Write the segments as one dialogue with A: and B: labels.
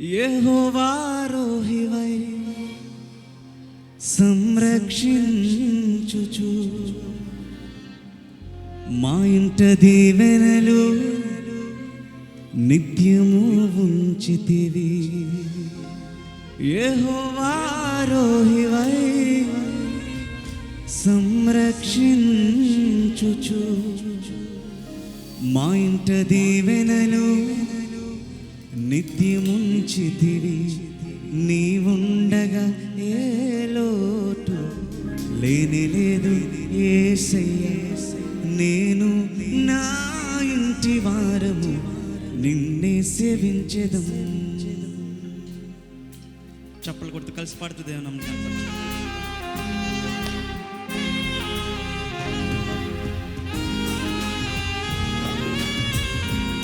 A: యహోవారోహివై సంరక్షించుచు. మా ఇంట దీవెనలు నిత్యము ఉంచితివి. యహోవారోహివై సంరక్షించుచు. మా ఇంట దీవెనలు నిత్యము నిత్యముంచితివి నీవుండగా ఏ లోటు లేని లేదు ఏసయ్య. నేను నా ఇంటి వారము నిన్నే సేవించదు. చప్పలు కొడుతూ కలిసి పాడుతుంది ఏమన్నా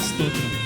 A: స్తోత్రం.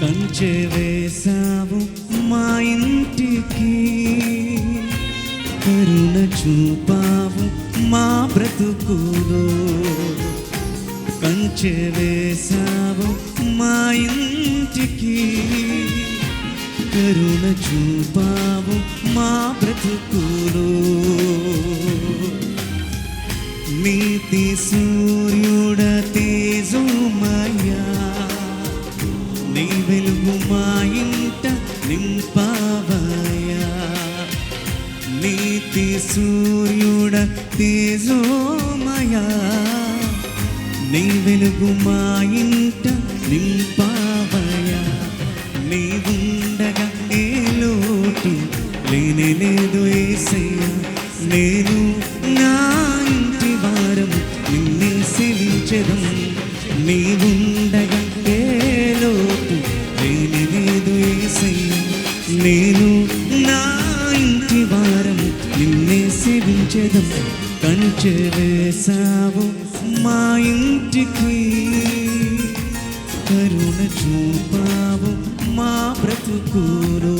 A: కంచె వేశావు మా ఇంటికి. కరుణ చూపావు మా బ్రతుకులో. కంచె వేశావు మా ఇంటికి. కరుణ చూపావు మా బ్రతుకులో. నీతి సూర్యుడ తేజోమయ్యా నీవు మా ఇంట నింపావయ్యా. నీతి సూర్యుడ తేజోమయా. నీ వెలుగు మా ఇంట నింపావయ్యా. నీవుండగా ఏ లోటు లేనే లేదు ఏసయ్యా. నేను నా ఇంటి వారం నిన్నే సేవించదం. నీ సేవించదం కంచె వేసావు మా ఇంటికి. కరుణ చూపావు మా బ్రతుకులో.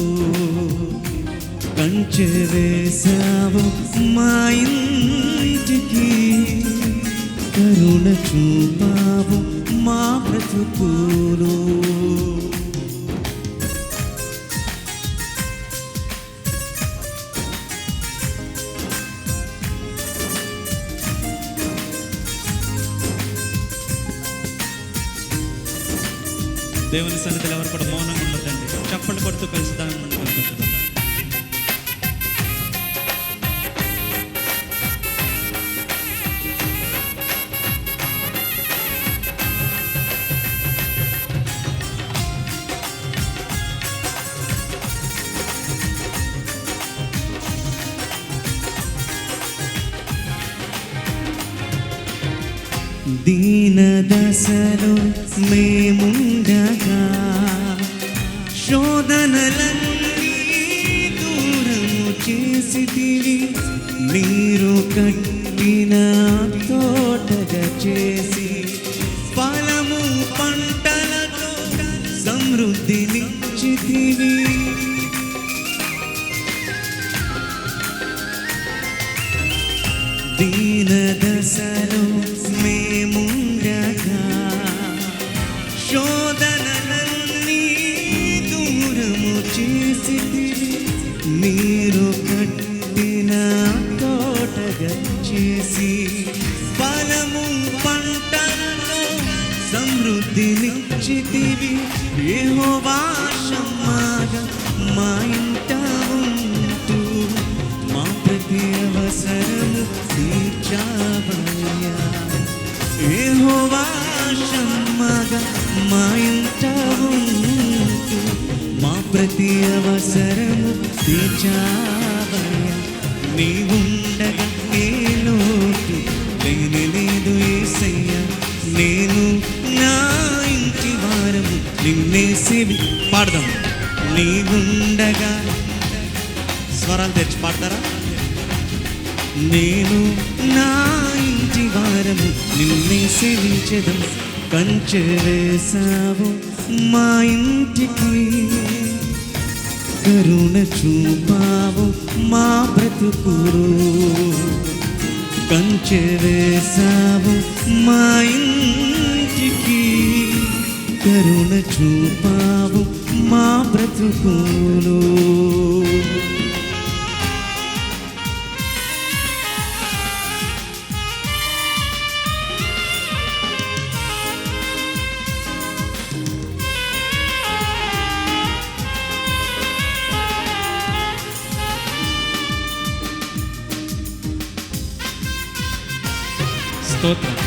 A: కంచె వేసావు మా ఇంటికి. కరుణ చూపావు మా బ్రతుకులో. దేవుని సన్నిధిలో ఎవరు కూడా మౌనంగా ఉండదండి చప్పట్లు కొడుతూ కలిసి దాని దీన దశలు మేముండగా శోధనలన్నీ దూరము చేసితివి. మీరు కట్టిన తోటగా చేసి ఫలము పంటలతో సమృద్ధినిచ్చితివి. దీన సమృద్ధినిచ్చితివి యెహోవాషమ్మాగా మా ఇంట ఉంటూ మా ప్రతి అవసరము తీర్చావయ్యా. యెహోవాషమ్మగా మా ఇంట ఉంటూ మా ప్రతి అవసరము తీర్చావయ్యా. నీ నిన్నే పాడదాం. నీవుండగా స్వరాలు తెచ్చి పాడతారా? నేను నా ఇంటి వారము నిన్నే సేవించదం కంచె వేసావు మా ఇంటికి. కరుణ చూపావు మా బ్రతుకులు. కంచె వేసావు మా ఇంటి కరుణ చూపావు మా బ్రతుకులు స్తోత్రం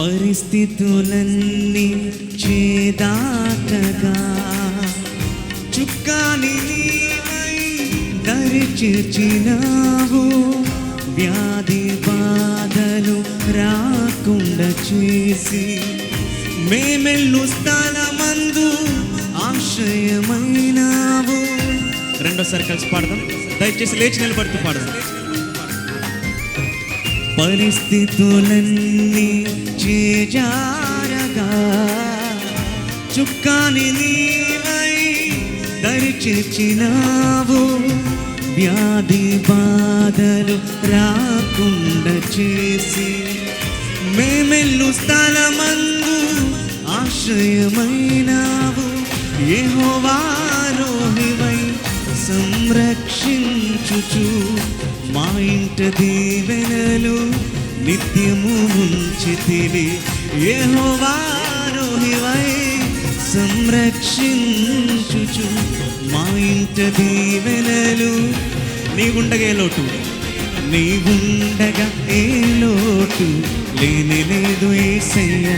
A: పరిస్థితులన్నీ చేదాటగా చుక్కాని నీవై వ్యాధి బాధలు రాకుండా చేసి మేమెల్లు స్థలమందు ఆశ్రయమైనావు. రెండోసారి కలిసి పాడదాం. దయచేసి లేచి నిలబడుతూ పాడదాం. పరిస్థితులన్నీ చేజారగా. చుక్కాని నీవై దరిచిచ్చినావు వ్యాధి బాధలు రాకుండా చేసి మేమెల్లు స్థలమందు ఆశ్రయమైనావు. యెహోవారోహివై సంరక్షించుచు మా ఇంట దీవెనలు నిత్యము ఉంచితివి ఏహోవారోహివై సంరక్షించుచు మా ఇంట దీవెనలు నీవుండగే లోటు? నీవుండగా ఏ లోటు? లేని లేదు ఏసయ్య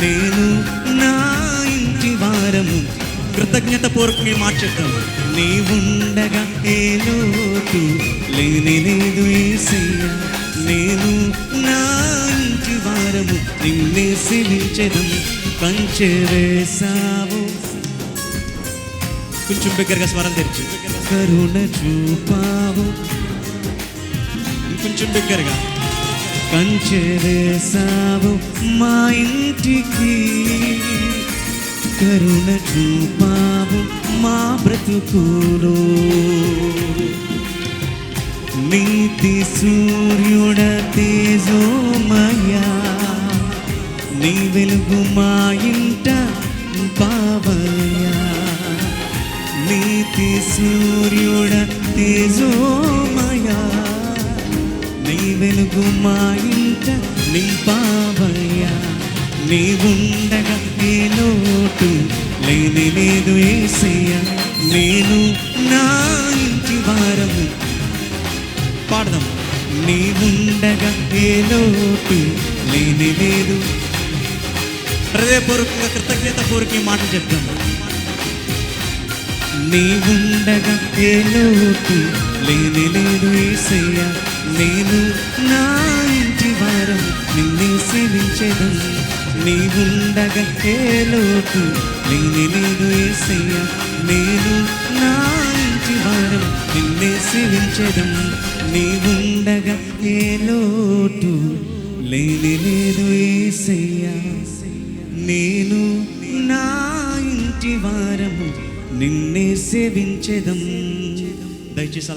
A: నేను నా ఇంటి వారము కృతజ్ఞత పూర్వకంగా మాట చెప్తాం నీవుండగా ఏ లోతు లేని లేదు ఏసయ్య. నేను నా ఇంటి వారము నిన్నే సేవించదం. కంచె వేసావు కొంచెం బిగ్గరగా స్వరం తెరిచి. కరుణ చూపావు. కొంచెం బిగ్గరగా కంచె వేసావు మా ఇంటికి. కరుణ చూపావు మా బ్రతుకులు. నీతి సూర్యుడ తేజోమయా నీ వెలుగు మా ఇంట బాబయ్యా నీతి సూర్యుడ తేజోమయా నీ వెలుగు మా ఇంట నింపావయ్యా నీ ఉండగా ఏ ఉండగా ఏ లోటు లేని లేదు. హృదయపూర్వకంగా కృతజ్ఞత పూర్వక మాట చెప్తాం నీ ఉండగా ఏ లోటు లేని లేదు ఏసయ్య. నేను నా ఇంటి వారం నిన్నే సేవించదు నీ ఉండగా ఏ లోటు లేని లేదు ఏసయ్య. నేను జీవించడం నీవుండగా ఏ లోటు? లేని లేదు ఏసయ్య. నేను నా ఇంటి వారము నిన్నే సేవించదం. దయచేసి